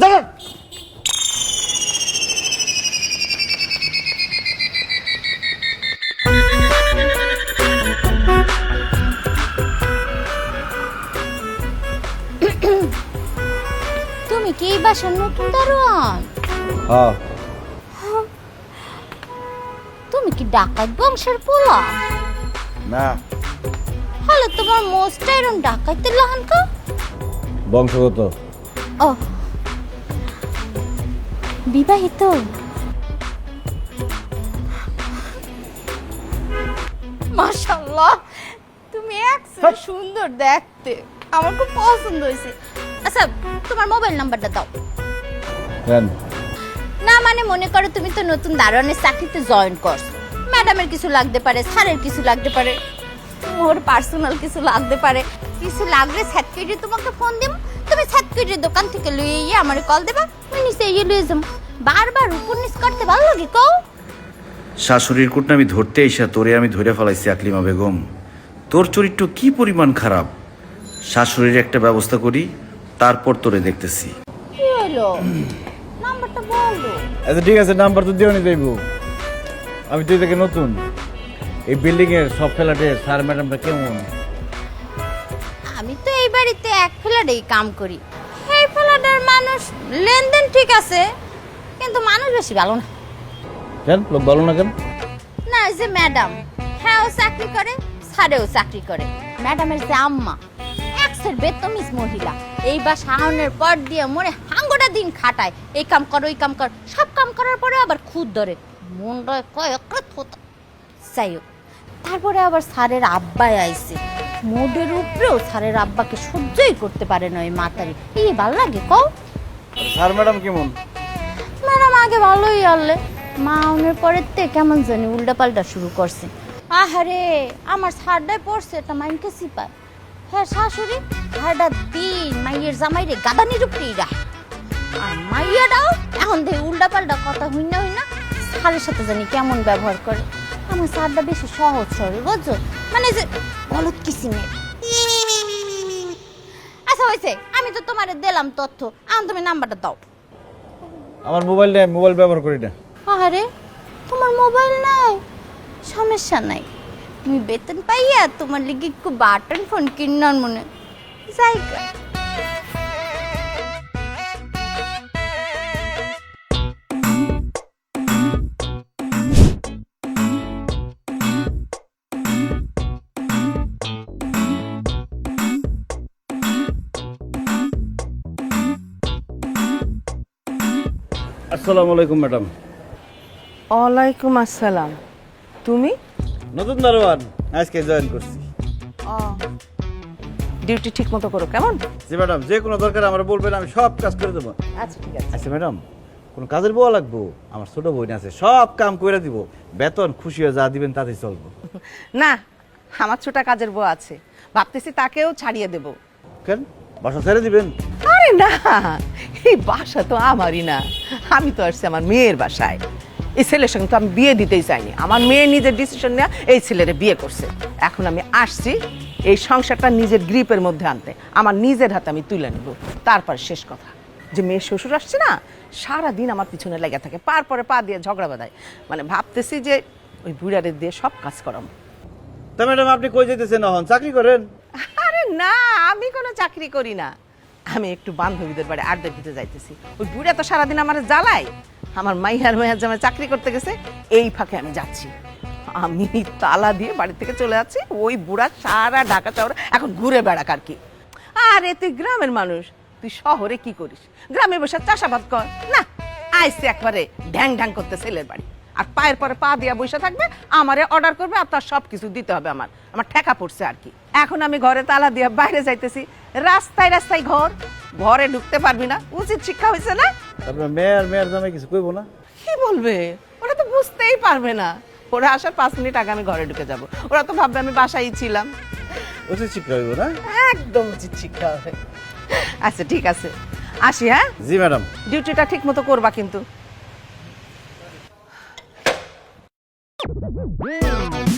দাঁড়ান। তুমি কি এই বাসার নতুন দারোয়ান? হ্যাঁ। তুমি কি ডাকাত বংশের পোলা? না। হলে তোমার মোস্ট এরম ডাকাইতে লহান কা বংশগত। ও বিবাহিত। মাশাআল্লাহ তুমি একদম সুন্দর দেখতে। আমার খুব পছন্দ হয়েছে। আচ্ছা তোমার মোবাইল নাম্বারটা দাও। কেন না মানে মনে করো তুমি তো নতুন দারোয়ানের চাকরিতে জয়েন করছ। ম্যাডামের কিছু লাগতে পারে স্যারের কিছু লাগতে পারে মোর পার্সোনাল কিছু লাগতে পারে। কিছু লাগলে স্যাটকেটে তোমাকে ফোন দেব তুমি স্যাটকেটের দোকান থেকে লইয়ে গিয়ে আমার কল দেবা আমি নিচে ইয়ে লইয়ে যাব। বারবার উপর নিচ করতে ভালো লাগে কও? শাশুড়ির কুটনামি ধরতে এসে তোরে আমি ধরে ফেলাইছি আকলিমা বেগম। তোর চরিত্র কি পরিমাণ খারাপ? শাশুড়ির একটা ব্যবস্থা করি তারপর তোরে দেখতেছি। কি হলো নাম্বারটা বলো। আচ্ছা ঠিক আছে নাম্বার তো দিও নি যাইব আমি তুই থেকে নতুন। এই বিল্ডিং এর সব ফ্ল্যাটের স্যার ম্যাডামটা কেমন? আমি বাড়িতে এক ফ্ল্যাটেই কাম করি। এই ফ্ল্যাটের মানুষ লেনদেন ঠিক আছে কিন্তু মানুষ বেশি ভালো না। কেন? লোক ভালো না কেন? না এই যে ম্যাডাম হ্যাঁ ও চাকরি করে স্যারেও চাকরি করে। ম্যাডামের যে আম্মা এক্সের বেতমিস মহিলা এই বা শাহনের পর দিয়ে মনে হাঙ্গোটা দিন খাটায়। এই কাম কর ওই কাম কর সব কাম করার পরে আবার খুদ ধরে। মন রয় কয় অকৃত হতো। যাই হোক তারপরে আবার স্যারের আব্বাই আইছে। মোদের উপরেও স্যারের আব্বাকে সহ্যই করতে পারে না ওই মাতারি। এই ভালো লাগে কও? স্যার ম্যাডাম কেমন? ম্যাডাম আগে ভালোই আনলে। মা উনের পরের তে কেমন জানি উল্টা পাল্টা শুরু করছে। আহারে আমার ছাড়টাই পড়ছে এটা মাইনকে সিপায় হ্যাঁ শাশুড়ি হাড়টা দিন মাইয়ের জামাইরে গাদানির উপরেই রাখ। আর মাইয়াটাও এখন দেখি উল্টা পাল্টা কথা হই না হই না স্যারের সাথে জানি কেমন ব্যবহার করে। আমার স্যারটা বেশি সহজ সরল বুঝছ? মানে যে বলত কিসিমের আচ্ছা হয়েছে আমি তো তোমারে দিলাম তথ্য। আম তুমি নাম্বারটা দাও। আমার মোবাইল নেই মোবাইল ব্যবহার করি না। আরে তোমার মোবাইল নাই? সমস্যা নাই। তুমি বেতন পাইয়া তোমার লিগে একটু বাটন ফোন কিনার মনে জায়গা আসসালামু আলাইকুম ম্যাডাম। ওয়ালাইকুম আসসালাম। তুমি? নতুন দারোয়ান আজকে জয়েন করছি। ডিউটি ঠিক মতো করো কেমন? জি ম্যাডাম যে কোনো দরকার আমার বলবেন আমি সব কাজ করে দেবো। আচ্ছা ঠিক আছে। আচ্ছা ম্যাডাম কোনো কাজের বউ লাগবো? আমার ছোট বোন আছে সব কাম করে দিব। বেতন খুশি হয়ে যা দিবেন তাতেই চলবো। না আমার ছোটা কাজের বউ আছে। ভাবতেছি তাকেও ছাড়িয়ে দেব। কেন? বাসা ছেড়ে দিবেন? আরে না এই বাসা তো আমারই না। আমি তো আসছি আমার মেয়ের বাসায়। এই ছেলের সঙ্গে তো আমি বিয়ে দিতেই চাইনি। আমার মেয়ে নিজের ডিসিশন নেওয়া এই ছেলেরে বিয়ে করছে। এখন আমি আসছি এই সংসারটা নিজের গ্রিপের মধ্যে আনতে। আমার নিজের হাতে আমি তুলে নেব। তারপর শেষ কথা। যে মেয়ের শ্বশুর আসছে না সারা দিন আমার পিছনে লেগে থাকে। পার পরে পা দিয়ে ঝগড়া বাঁধায়। মানে ভাবতেছি যে ওই বুড়ারে দিয়ে সব কাজ করাম। তা ম্যাডাম আপনি কই যেতেছেন এখন? চাকরি করেন? আরে না আমি কোনো চাকরি করি না। আমি একটু বান্ধবীদের বাড়ি আড্ডা দিতে যাইতেছি। ওই বুড়া তো সারাদিন আমার জ্বালায়। আমার মাইহার মাইহার জামাই চাকরি করতে গেছে, এই ফাঁকে আমি যাচ্ছি। আমি তালা দিয়ে বাড়ি থেকে চলে যাচ্ছি, ওই বুড়া সারা ঢাকা শহরে এখন ঘুরে বেড়াক আর কি। আরে, তুই গ্রামের মানুষ, তুই শহরে কি করিস? গ্রামে বসে চাষাবাদ কর। না, আইসে একবারে ঢ্যাং ঢ্যাং করতে ছেলের বাড়ি। আর পায়ের পরে পা দিয়া বসে থাকবে আমারে অর্ডার করবে আর তার সব কিছু দিতে হবে আমার। আমার ঠেকা পড়ছে আর কি। এখন আমি ঘরে তালা দিয়ে বাইরে যাইতেছি। রাস্তায় রাস্তায় ঘর ঘরে ঢুকতে পারবি না। উচিত শিক্ষা হয়েছে না? আপনার মেয়ের মেয়ের জামাই কিছু কইবো না? কি বলবে? ওরা তো বুঝতেই পারবে না। ওরা আসার পাঁচ মিনিট আগে আমি ঘরে ঢুকে যাব। ওরা তো ভাববে আমি বাসায় ছিলাম। উচিত শিক্ষা হইব না? একদম উচিত শিক্ষা হবে। আচ্ছা ঠিক আছে। আসি হ্যাঁ? জি ম্যাডাম। ডিউটিটা ঠিক মতো করবা কিন্তু। Woo!